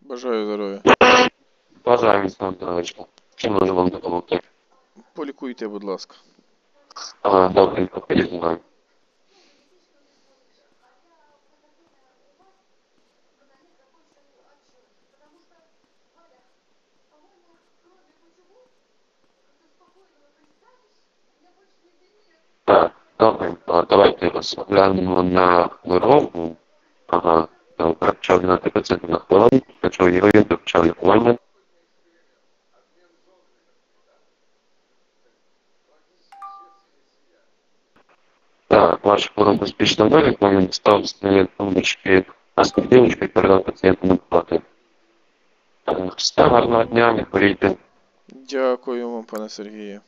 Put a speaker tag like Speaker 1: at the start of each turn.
Speaker 1: Бажаю здоров'я.
Speaker 2: Бажаю міцного здоров'ячка. Чим можу вам допомогти?
Speaker 1: Полікуйте, будь ласка.
Speaker 2: А, добренько, ходіть зі мною. Так, добренько, давайте розглянемо на хворобу. Ага, добре, почав на 5% на хворобу, почав героїн, почав лікування. Так, ваша хвороба успішно вилікувана, став стає тумбочки, а з картиночкою передав пацієнту на плати. Так, все, гарного дня, не хворійте.
Speaker 1: Дякую вам, пане Сергію.